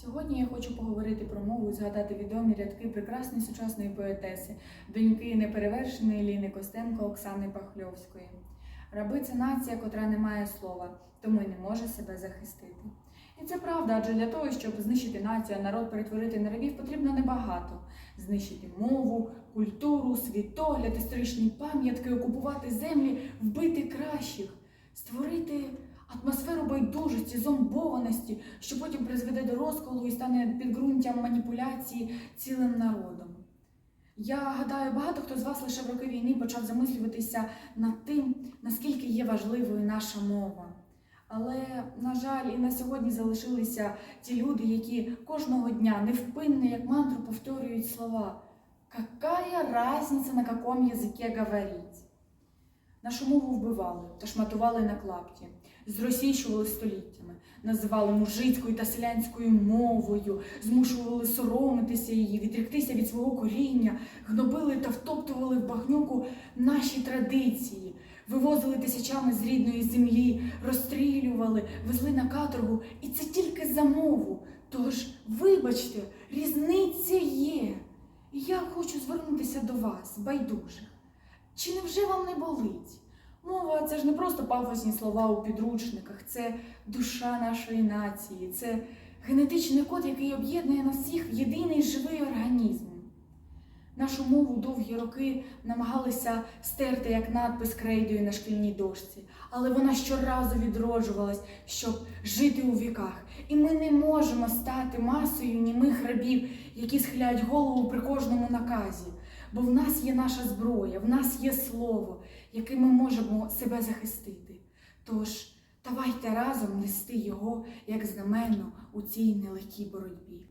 Сьогодні я хочу поговорити про мову і згадати відомі рядки прекрасної сучасної поетеси, доньки неперевершеної Ліни Костенко Оксани Пахльовської. Раби це нація, котра не має слова, тому й не може себе захистити. І це правда, адже для того, щоб знищити націю, а народ перетворити на рабів, потрібно небагато: знищити мову, культуру, світогляд, історичні пам'ятки, окупувати землі, вбити кращих, байдужості, зомбованості, що потім призведе до розколу і стане підґрунтям маніпуляції цілим народом. Я гадаю, багато хто з вас лише в роки війни почав замислюватися над тим, наскільки є важливою наша мова. Але, на жаль, і на сьогодні залишилися ті люди, які кожного дня невпинно, як мантру, повторюють слова «Какая разниця, на каком язике говорить?» Нашу мову вбивали та шматували на клапті, зросійщували століттями, називали мужицькою та селянською мовою, змушували соромитися її, відріктися від свого коріння, гнобили та втоптували в багнюку наші традиції, вивозили тисячами з рідної землі, розстрілювали, везли на каторгу, і це тільки за мову. Тож, вибачте, різниця є. І я хочу звернутися до вас, байдужих. Чи невже вам не болить? Мова це ж не просто пафосні слова у підручниках, це душа нашої нації, це генетичний код, який об'єднує нас всіх єдиний живий організм. Нашу мову довгі роки намагалися стерти як надпис крейдою на шкільній дошці, але вона щоразу відроджувалась, щоб жити у віках. І ми не можемо стати масою німих рабів, які схиляють голову при кожному наказі. Бо в нас є наша зброя, в нас є слово, яким ми можемо себе захистити. Тож давайте разом нести його як знаменно у цій нелегкій боротьбі.